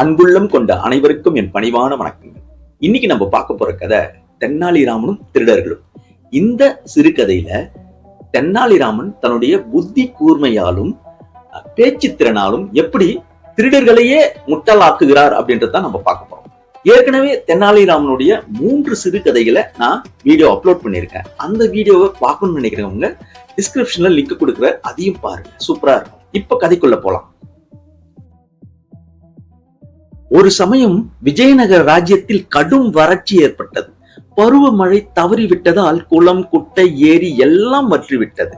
அன்புள்ளம் கொண்ட அனைவருக்கும் என் பணிவான வணக்கங்கள். இன்னைக்கு நம்ம பார்க்க போற கதை தென்னாலிராமனும் திருடர்களும். இந்த சிறுகதையில தென்னாலிராமன் தன்னுடைய புத்தி கூர்மையாலும் பேச்சு திறனாலும் எப்படி திருடர்களையே முட்டலாக்குகிறார் அப்படின்றத நம்ம பார்க்க போறோம். ஏற்கனவே தென்னாலிராமனுடைய மூன்று சிறுகதைகளை நான் வீடியோ அப்லோட் பண்ணியிருக்கேன். அந்த வீடியோவை பார்க்கணும்னு நினைக்கிறவங்க டிஸ்கிரிப்ஷன்ல லிங்க் கொடுக்குற அதையும் பாருங்க. சூப்பரா இருக்கும். இப்ப கதைக்குள்ள போலாம். ஒரு சமயம் விஜயநகர ராஜ்யத்தில் கடும் வறட்சி ஏற்பட்டது. பருவமழை தவறிவிட்டதால் குளம் குட்டை ஏரி எல்லாம் வற்றிவிட்டது.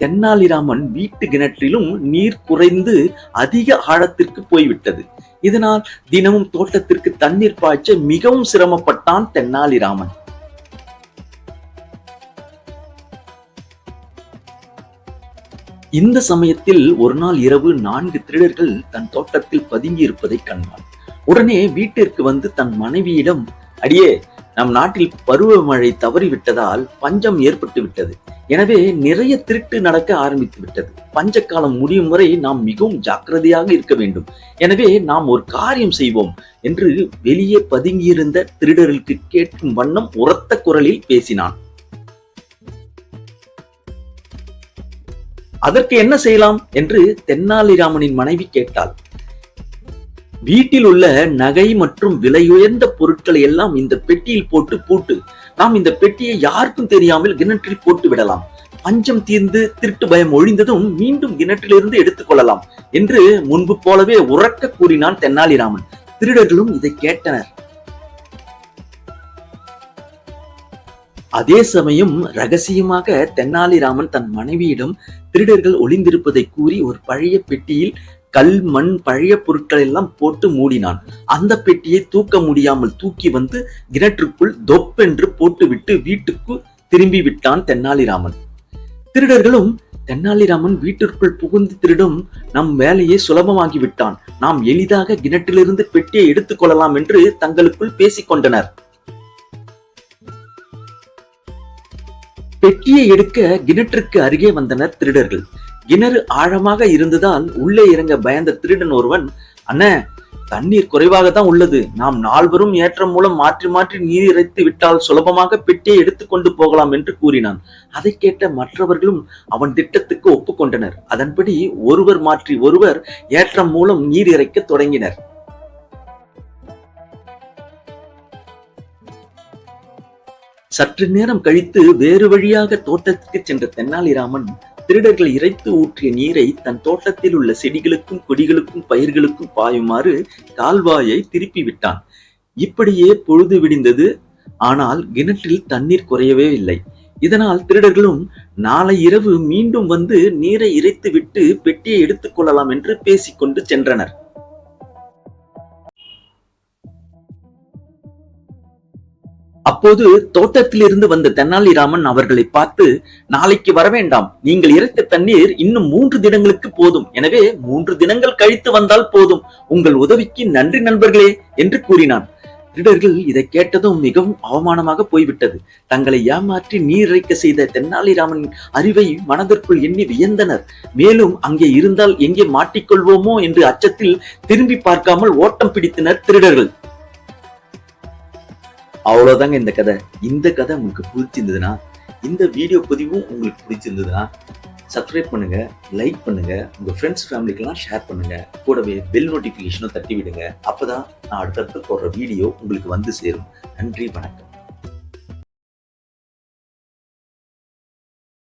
தென்னாலிராமன் வீட்டு கிணற்றிலும் நீர் குறைந்து அதிக ஆழத்திற்கு போய்விட்டது. இதனால் தினமும் தோட்டத்திற்கு தண்ணீர் பாய்ச்ச மிகவும் சிரமப்பட்டான் தென்னாலிராமன். இந்த சமயத்தில் ஒரு நாள் இரவு நான்கு திருடர்கள் தன் தோட்டத்தில் பதுங்கி இருப்பதை கண்டான். உடனே வீட்டிற்கு வந்து தன் மனைவியிடம் அடியே நம் நாட்டில் பருவமழை தவறிவிட்டதால் பஞ்சம் ஏற்பட்டு விட்டது. எனவே நிறைய திருட்டு நடக்க ஆரம்பித்து விட்டது. பஞ்ச காலம் முடியும் வரை நாம் மிகவும் ஜாக்கிரதையாக இருக்க வேண்டும். எனவே நாம் ஒரு காரியம் செய்வோம் என்று வெளியே பதுங்கியிருந்த திருடர்களுக்கு கேட்கும் வண்ணம் உரத்த குரலில் பேசினான். அதற்கு என்ன செய்யலாம்? என்று தென்னாலிராமனின் மனைவி கேட்டாள். வீட்டில் உள்ள நகை மற்றும் விலையுயர்ந்த பொருட்களை எல்லாம் இந்த பெட்டியில் போட்டு பூட்டு நாம் இந்த பெட்டியை யாருக்கும் தெரியாமல் கிணற்றில் போட்டு விடலாம். பஞ்சம் தீர்ந்து திருட்டு பயம் ஒழிந்ததும் மீண்டும் கிணற்றிலிருந்து எடுத்துக்கொள்ளலாம் என்று முன்பு போலவே உறக்க கூறினான் தென்னாலிராமன். திருடர்களும் இதை கேட்டனர். அதே சமயம் ரகசியமாக தென்னாலிராமன் தன் மனைவியிடம் திருடர்கள் ஒளிந்திருப்பதை கூறி ஒரு பழைய பெட்டியில் கல் மண் பழைய பொருட்கள் எல்லாம் போட்டு மூடினான். அந்த பெட்டியை தூக்க முடியாமல் தூக்கி வந்து கிணற்றுக்குள் தொப்பென்று போட்டுவிட்டு வீட்டுக்கு திரும்பி விட்டான் தென்னாலிராமன். திருடர்களும் தென்னாலிராமன் வீட்டிற்குள் புகுந்து திருடும் நம் வேலையை சுலபமாகி விட்டான். நாம் எளிதாக கிணற்றிலிருந்து பெட்டியை எடுத்துக் கொள்ளலாம் என்று தங்களுக்குள் பேசிக் கொண்டனர். பெட்டியை எடுக்க கிணற்றுக்கு அருகே வந்தனர் திருடர்கள். கிணறு ஆழமாக இருந்துதான் உள்ளே இறங்க பயந்த திருடன் ஒருவன் அண்ணே தண்ணீர் குறைவாக தான் உள்ளது. நாம் நால்வரும் ஏற்றம் மூலம் மாற்றி மாற்றி நீர் இறைத்து விட்டால் சுலபமாக பெட்டியை எடுத்துக்கொண்டு போகலாம் என்று கூறினான். அதை கேட்ட மற்றவர்களும் அவன் திட்டத்துக்கு ஒப்புக்கொண்டனர். அதன்படி ஒருவர் மாற்றி ஒருவர் ஏற்றம் மூலம் நீர் இறைக்க தொடங்கினர். சற்று நேரம் கழித்து வேறு வழியாக தோட்டத்துக்கு சென்ற தென்னாலிராமன் திருடர்கள் இறைத்து ஊற்றிய நீரை தன் தோட்டத்தில் உள்ள செடிகளுக்கும் கொடிகளுக்கும் பயிர்களுக்கும் பாயுமாறு கால்வாயை திருப்பி விட்டான். இப்படியே பொழுது விடிந்தது. ஆனால் கிணற்றில் தண்ணீர் குறையவே இல்லை. இதனால் திருடர்களும் நாளை இரவு மீண்டும் வந்து நீரை இறைத்து விட்டு பெட்டியை எடுத்துக் கொள்ளலாம் என்று பேசிக்கொண்டு சென்றனர். அப்போது தோட்டத்திலிருந்து வந்த தென்னாலிராமன் அவர்களை பார்த்து நாளைக்கு வர வேண்டாம் நீங்கள் இறைத்த தண்ணீர் இன்னும் மூன்று தினங்களுக்கு போதும். எனவே மூன்று தினங்கள் கழித்து வந்தால் போதும். உங்கள் உதவிக்கு நன்றி நண்பர்களே என்று கூறினான். திருடர்கள் இதை கேட்டதும் மிகவும் அவமானமாக போய்விட்டது. தங்களை ஏமாற்றி நீர் இறைக்க செய்த தென்னாலிராமன் அறிவை மனதிற்குள் எண்ணி வியந்தனர். மேலும் அங்கே இருந்தால் எங்கே மாட்டிக்கொள்வோமோ? என்று அச்சத்தில் திரும்பி பார்க்காமல் ஓட்டம் பிடித்தனர் திருடர்கள். அவ்வளோதாங்க இந்த கதை. இந்த கதை உங்களுக்கு பிடிச்சிருந்ததுன்னா இந்த வீடியோ பதிவும் உங்களுக்கு பிடிச்சிருந்ததுன்னா சப்ஸ்கிரைப் பண்ணுங்க லைக் பண்ணுங்க உங்க ஃப்ரெண்ட்ஸ் ஃபேமிலிக்கெல்லாம் ஷேர் பண்ணுங்க. கூடவே பெல் நோட்டிஃபிகேஷனும் தட்டி விடுங்க அப்பதான் நான் அடுத்தடுத்து போடுற வீடியோ உங்களுக்கு வந்து சேரும். நன்றி வணக்கம்.